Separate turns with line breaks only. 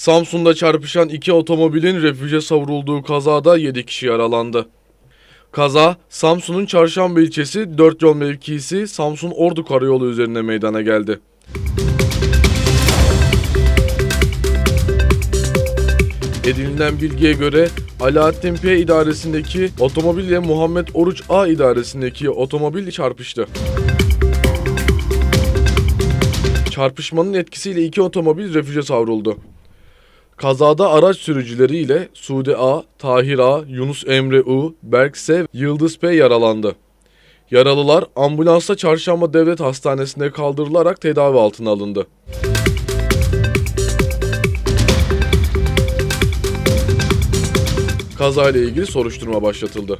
Samsun'da çarpışan iki otomobilin refüje savrulduğu kazada 7 kişi yaralandı. Kaza, Samsun'un Çarşamba ilçesi 4 yol mevkisi Samsun Ordu Karayolu üzerine meydana geldi. Edinilen bilgiye göre Alaaddin P idaresindeki otomobil ile Muhammed Oruç A idaresindeki otomobil çarpıştı. Çarpışmanın etkisiyle iki otomobil refüje savruldu. Kazada araç sürücüleri ile Sude A, Tahir A, Yunus Emre U, Berk S, Yıldız P yaralandı. Yaralılar ambulansla Çarşamba Devlet Hastanesi'ne kaldırılarak tedavi altına alındı. Kazayla ilgili soruşturma başlatıldı.